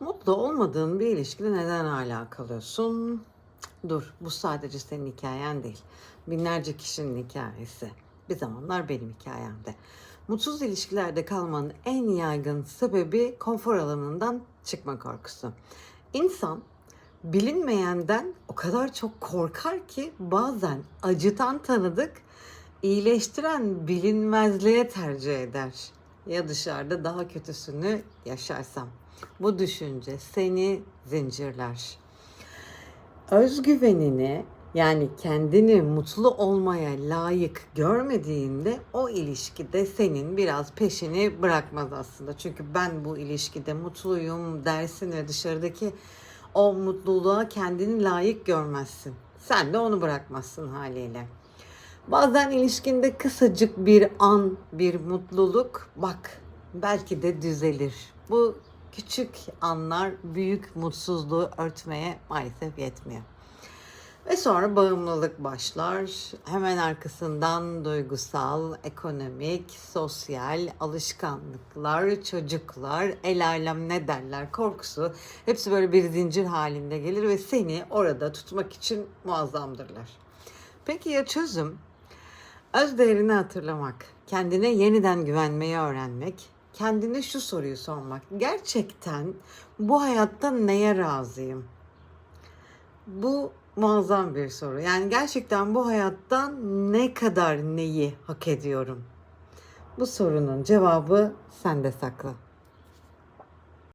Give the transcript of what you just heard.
Mutlu olmadığın bir ilişkide neden hala kalıyorsun? Dur, bu sadece senin hikayen değil. Binlerce kişinin hikayesi. Bir zamanlar benim hikayemde. Mutsuz ilişkilerde kalmanın en yaygın sebebi konfor alanından çıkma korkusu. İnsan bilinmeyenden o kadar çok korkar ki bazen acıtan tanıdık, iyileştiren bilinmezliğe tercih eder. Ya dışarıda daha kötüsünü yaşarsam. Bu düşünce seni zincirler. Özgüvenini yani kendini mutlu olmaya layık görmediğinde o ilişkide senin biraz peşini bırakmaz aslında. Çünkü ben bu ilişkide mutluyum dersin ve dışarıdaki o mutluluğa kendini layık görmezsin. Sen de onu bırakmazsın haliyle. Bazen ilişkinde kısacık bir an, bir mutluluk bak belki de düzelir. Bu küçük anlar büyük mutsuzluğu örtmeye maalesef yetmiyor. Ve sonra bağımlılık başlar. Hemen arkasından duygusal, ekonomik, sosyal, alışkanlıklar, çocuklar, el alem ne derler korkusu. Hepsi böyle bir zincir halinde gelir ve seni orada tutmak için muazzamdırlar. Peki ya çözüm? Öz değerini hatırlamak, kendine yeniden güvenmeyi öğrenmek, kendine şu soruyu sormak. Gerçekten bu hayatta neye razıyım? Bu muazzam bir soru. Yani gerçekten bu hayattan ne kadar neyi hak ediyorum? Bu sorunun cevabı sende saklı.